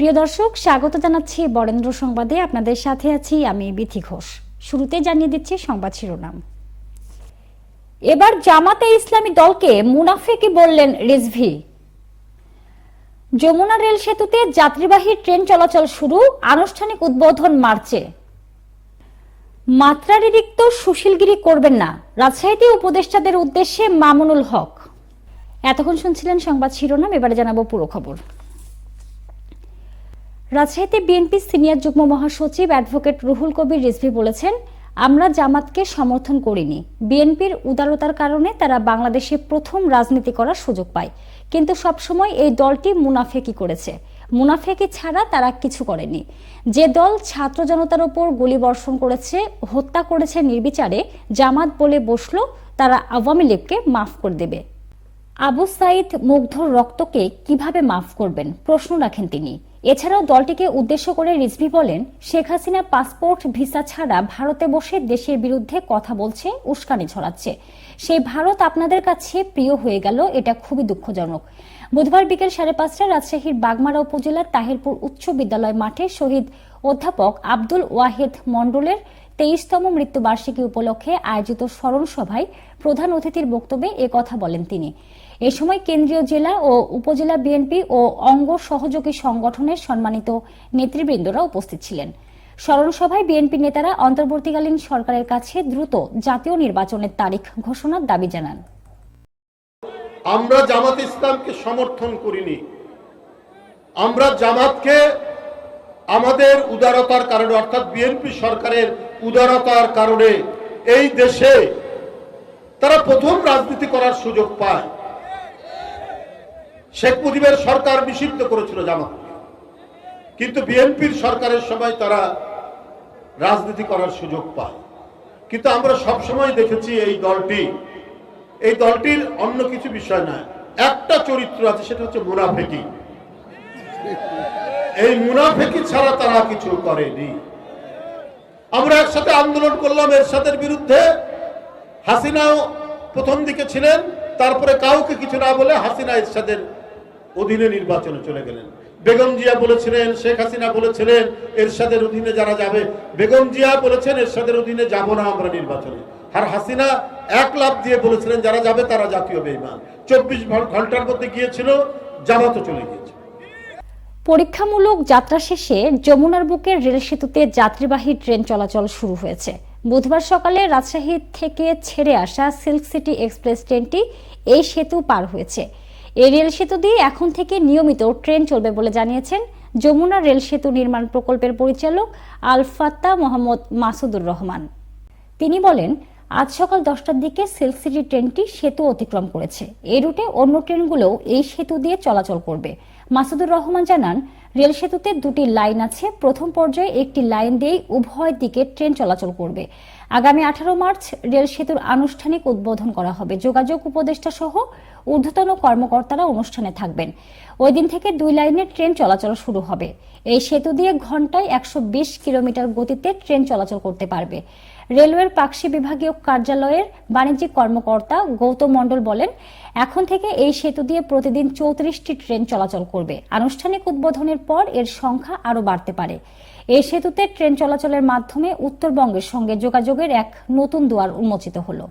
প্রিয় দর্শক, স্বাগত জানাচ্ছি বরেন্দ্র সংবাদে। আপনাদের সাথে আছি আমি বিথি ঘোষ। শুরুতে জানিয়ে দিচ্ছি সংবাদ শিরোনাম। এবার জামাতে ইসলামী দলকে মুনাফেকি বললেন রিজভি? যমুনা রেল সেতুতে যাত্রীবাহী ট্রেন চলাচল শুরু, আনুষ্ঠানিক উদ্বোধন মার্চে। মাত্রাতিরিক্ত সুশীলগিরি করবেন না, রাজশাহীতে উপদেষ্টাদের উদ্দেশ্যে মামুনুল হক। এতক্ষণ শুনছিলেন সংবাদ শিরোনাম, এবারে জানাব পুরো খবর। রাজশাহীতে বিএনপি সিনিয়র যুগ্ম মহাসচিব অ্যাডভোকেট রুহুল কবির রিজভি বলেছেন, আমরা জামাতকে সমর্থন করিনি। বিএনপির উদারতার কারণে তারা বাংলাদেশে প্রথম রাজনীতি করার সুযোগ পায়। কিন্তু সবসময় এই দলটি মুনাফেকি করেছে। মুনাফেকি ছাড়া তারা কিছু করেনি। যে দল ছাত্র জনতার ওপর গুলিবর্ষণ করেছে, হত্যা করেছে নির্বিচারে, জামাত বলে বসল, তারা আওয়ামী লীগকে মাফ করে দেবে। আবু সাইদ মুগ্ধর রক্তকে কীভাবে মাফ করবেন? প্রশ্ন রাখেন তিনি। এছাড়াও দলটিকে উদ্দেশ্য করে রিজভি বলেন, শেখ হাসিনা পাসপোর্ট ভিসা ছাড়া ভারতে বসে দেশের বিরুদ্ধে কথা বলছে, উস্কানি ছড়াচ্ছে। সেই ভারত আপনাদের কাছে প্রিয় হয়ে গেল, এটা খুবই দুঃখজনক। বুধবার বিকেল সাড়ে পাঁচটায় রাজশাহীর বাগমারা উপজেলার তাহিরপুর উচ্চ বিদ্যালয় মাঠে শহীদ অধ্যাপক আব্দুল ওয়াহেদ মণ্ডলের তেইশতম মৃত্যুবার্ষিকী উপলক্ষে আয়োজিত স্মরণ সভায় প্রধান অতিথির বক্তব্যে এ কথা বলেন তিনি। এ সময় কেন্দ্রীয় জেলা ও উপজেলা বিএনপি ও অঙ্গ সহযোগী সংগঠনের সম্মানিত নেতৃবৃন্দরা উপস্থিত ছিলেন। স্মরণ সভায় বিএনপি নেতারা অন্তর্বর্তীকালীন সরকারের কাছে দ্রুত জাতীয় নির্বাচনের তারিখ ঘোষণার দাবি জানান। আমরা জামাত ইসলামকে সমর্থন করিনি। আমরা জামাতকে আমাদের উদারতার কারণে, অর্থাৎ বিএনপি সরকারের উদারতার কারণে এই দেশে তারা প্রথম রাজনীতি করার সুযোগ পায়। শেখ মুজিবের সরকার নিষিদ্ধ করেছিল জামাত কিন্তু বিএনপির সরকারের সময় তারা রাজনীতি করার সুযোগ পায়। কিন্তু আমরা সবসময় দেখেছি এই দলটি, এই দলটির অন্য কিছু বিষয় নয়। একটা চরিত্র আছে, সেটা হচ্ছে মুনাফেকি। এই মুনাফেকি ছাড়া তারা কিছু করেনি। আমরা একসাথে আন্দোলন করলাম এর সাথে বিরুদ্ধে হাসিনাও প্রথম দিকে ছিলেন, তারপরে কাউকে কিছু না বলে হাসিনা এরশাদের অধীনে নির্বাচনে চলে গেলেন। বেগম জিয়া বলেছিলেন, শেখ হাসিনা বলেছিলেন, এরশাদের অধীনে যারা যাবে, বেগম জিয়া বলেছেন, এরশাদের অধীনে যাব না আমরা নির্বাচনে। আর হাসিনা এক লাভ দিয়ে বলেছিলেন, যারা যাবে তারা জাতীয় বেইমান। চব্বিশ ঘণ্টার মধ্যে গিয়েছিল, জামাতও চলে গিয়েছে। পরীক্ষামূলক যাত্রা শেষে যমুনার বুকের রেল সেতুতে যাত্রীবাহী ট্রেন চলাচল শুরু হয়েছে। বুধবার সকালে রাজশাহী থেকে ছেড়ে আসা সিল্ক সিটি এক্সপ্রেস ট্রেনটি এই সেতু পার হয়েছে। এই রেল সেতু দিয়ে এখন থেকে নিয়মিত ট্রেন চলবে বলে জানিয়েছেন যমুনা রেল সেতু নির্মাণ প্রকল্পের পরিচালক আলফাত্তা মোহাম্মদ মাসুদুর রহমান। তিনি বলেন, আজ সকাল দশটার দিকে সিল্ক সিটি ট্রেনটি সেতু অতিক্রম করেছে। এই রুটে অন্য ট্রেনগুলোও এই সেতু দিয়ে চলাচল করবে। মাসুদুর রহমান জানান, রেল সেতুতে দুটি লাইন আছে। প্রথম পর্যায়ে একটি লাইন দিয়েই উভয় দিকে ট্রেন চলাচল করবে। আগামী আঠারো মার্চ রেল সেতুর আনুষ্ঠানিক উদ্বোধন করা হবে। যোগাযোগ উপদেষ্টা সহ ঊর্ধ্বতন কর্মকর্তারা অনুষ্ঠানে থাকবেন। ওই দিন থেকে দুই লাইনের ট্রেন চলাচল শুরু হবে। এই সেতু দিয়ে ঘন্টায় একশো বিশ কিলোমিটার গতিতে ট্রেন চলাচল করতে পারবে। রেলওয়ের পাকশি বিভাগীয় কার্যালয়ের বাণিজ্যিক কর্মকর্তা গৌতম মণ্ডল বলেন, এখন থেকে এই সেতু দিয়ে প্রতিদিন চৌত্রিশটি ট্রেন চলাচল করবে। আনুষ্ঠানিক উদ্বোধনের পর এর সংখ্যা আরও বাড়তে পারে। এই সেতুতে ট্রেন চলাচলের মাধ্যমে উত্তরবঙ্গের সঙ্গে যোগাযোগের এক নতুন দুয়ার উন্মোচিত হলো।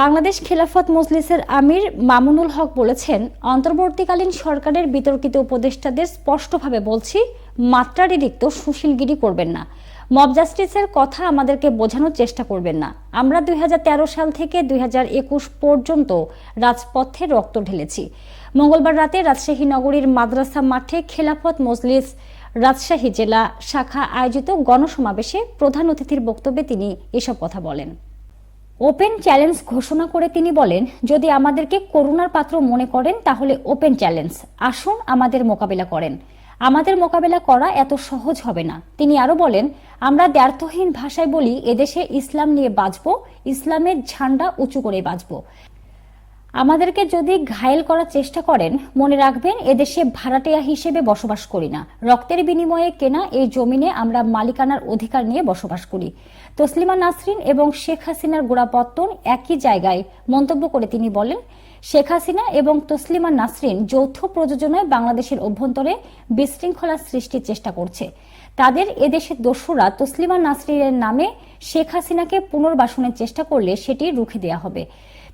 বাংলাদেশ খেলাফত মজলিসের আমির মামুনুল হক বলেছেন, অন্তর্বর্তীকালীন সরকারের বিতর্কিত উপদেষ্টাদের স্পষ্টভাবে বলছি, মাত্রাতিরিক্ত সুশীলগিরি করবেন না। মব জাস্টিসের কথা আমাদেরকে বোঝানোর চেষ্টা করবেন না। আমরা দু হাজার তেরো সাল থেকে দুই হাজার একুশ পর্যন্ত রাজপথে রক্ত ঢেলেছি। মঙ্গলবার রাতে রাজশাহী নগরীর মাদ্রাসা মাঠে খেলাফত মজলিস রাজশাহী জেলা শাখা আয়োজিত গণসমাবেশে প্রধান অতিথির বক্তব্যে তিনি এসব কথা বলেন। ওপেন চ্যালেঞ্জ ঘোষণা করে তিনি বলেন, যদি আমাদেরকে করুণার পাত্র মনে করেন, তাহলে ওপেন চ্যালেঞ্জ। আসুন আমাদের মোকাবিলা করেন। আমাদের মোকাবেলা করা এত সহজ হবে না। তিনি আরও বলেন, আমরা দ্ব্যর্থহীন ভাষায় বলি, এদেশে ইসলাম নিয়ে বাঁচব, ইসলামের ঝান্ডা উঁচু করে বাঁচব। আমাদেরকে যদি ঘায়েল করার চেষ্টা করেন, মনে রাখবেন, এদেশে ভাড়াটিয়া হিসেবে বসবাস করি না। রক্তের বিনিময়ে কেনা এই জমিনে আমরা মালিকানার অধিকার নিয়ে বসবাস করি। তসলিমা নাসরিন এবং শেখ হাসিনার গোড়াপত্তন একই জায়গায় মন্তব্য করে তিনি বলেন শেখ হাসিনা এবং তসলিমা নাসরিন যৌথ প্রযোজনায় বাংলাদেশের অভ্যন্তরে বিশৃঙ্খলা সৃষ্টির চেষ্টা করছে। তাদের এদেশের দস্যুরা তসলিমা নাসরিনের নামে শেখ হাসিনাকে পুনর্বাসনের চেষ্টা করলে সেটি রুখে দেওয়া হবে।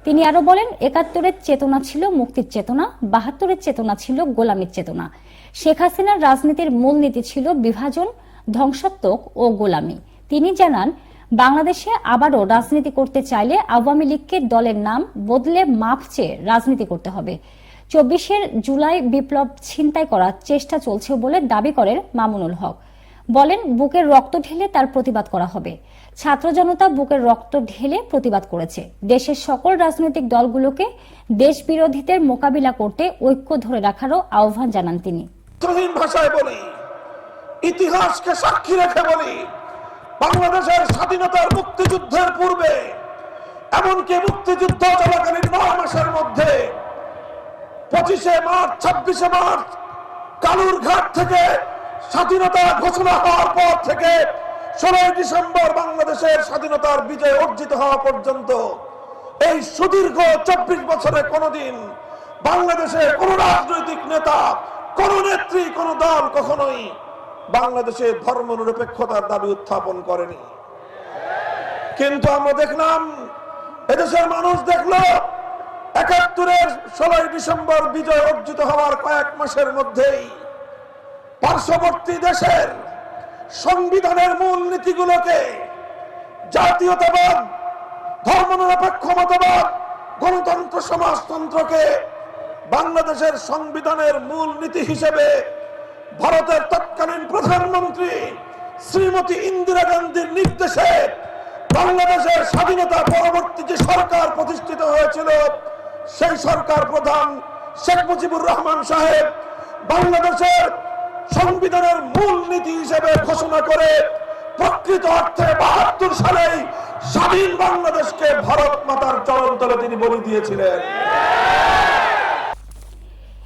তিনি আরও বলেন, একাত্তরের চেতনা ছিল মুক্তির চেতনা, বাহাত্তরের চেতনা ছিল গোলামীর চেতনা। শেখ হাসিনার রাজনীতির মূলনীতি ছিল বিভাজন, ধ্বংসাত্মক ও গোলামী। তিনি জানান বাংলাদেশে আবারও রাজনীতি করতে চাইলে আওয়ামী লীগকে দলের নাম বদলে মাপ চেয়ে রাজনীতি করতে হবে। চব্বিশের জুলাই বিপ্লব ছিনতাই করার চেষ্টা চলছে বলে দাবি করেন মামুনুল হক। বলেন, বুকের রক্ত ঢেলে তার প্রতিবাদ করা হবে। ছাত্র জনতা বুকের রক্ত ঢেলে প্রতিবাদ করেছে। দেশের সকল রাজনৈতিক দলগুলোকে দেশ বিরোধীদের মোকাবিলা করতে ঐক্য ধরে রাখারও আহ্বান জানান তিনি। ভাষায় বলি, ইতিহাসকে সাক্ষী রেখে বলি বাংলাদেশের স্বাধীনতার মুক্তিযুদ্ধের পূর্বে, এমনকি মুক্তিযুদ্ধ চলাকালীন নয় মাসের মধ্যে, পঁচিশে মার্চ, ছাব্বিশে মার্চ কালুর ঘাট থেকে স্বাধীনতা ঘোষণা হওয়ার পর থেকে ষোলোই ডিসেম্বর বাংলাদেশের স্বাধীনতার বিজয় অর্জিত হওয়া পর্যন্ত এই সুদীর্ঘ চব্বিশ বছরে কোনোদিন বাংলাদেশের কোন রাজনৈতিক নেতা, কোন নেত্রী, কোন দল কখনোই বাংলাদেশে ধর্ম নিরপেক্ষতার দাবি উত্থাপন করেনি। কিন্তু আমরা দেখলাম, এদেশের মানুষ দেখল, একাত্তরের ষোলোই ডিসেম্বর বিজয় অর্জিত হওয়ার কয়েক মাসের মধ্যেই পার্শ্ববর্তী দেশের সংবিধানের মূল নীতিগুলোকে জাতীয়তাবাদ ধর্মনিরপেক্ষ মতবাদ, গণতন্ত্র সমাজতন্ত্রকে বাংলাদেশের সংবিধানের মূল নীতি হিসেবে ভারতের তৎকালীন প্রধানমন্ত্রী শ্রীমতী ইন্দিরা গান্ধীর নির্দেশে বাংলাদেশের স্বাধীনতা পরবর্তী যে সরকার প্রতিষ্ঠিত হয়েছিল, সেই সরকার প্রধান শেখ মুজিবুর রহমান সাহেব বাংলাদেশের সংবিধানের মূল নীতি হিসেবে ঘোষণা করে প্রকৃত অর্থে বাহাত্তর সালেই স্বাধীন বাংলাদেশকে ভারত মাতার চরণ তলে তিনি বলে দিয়েছিলেন।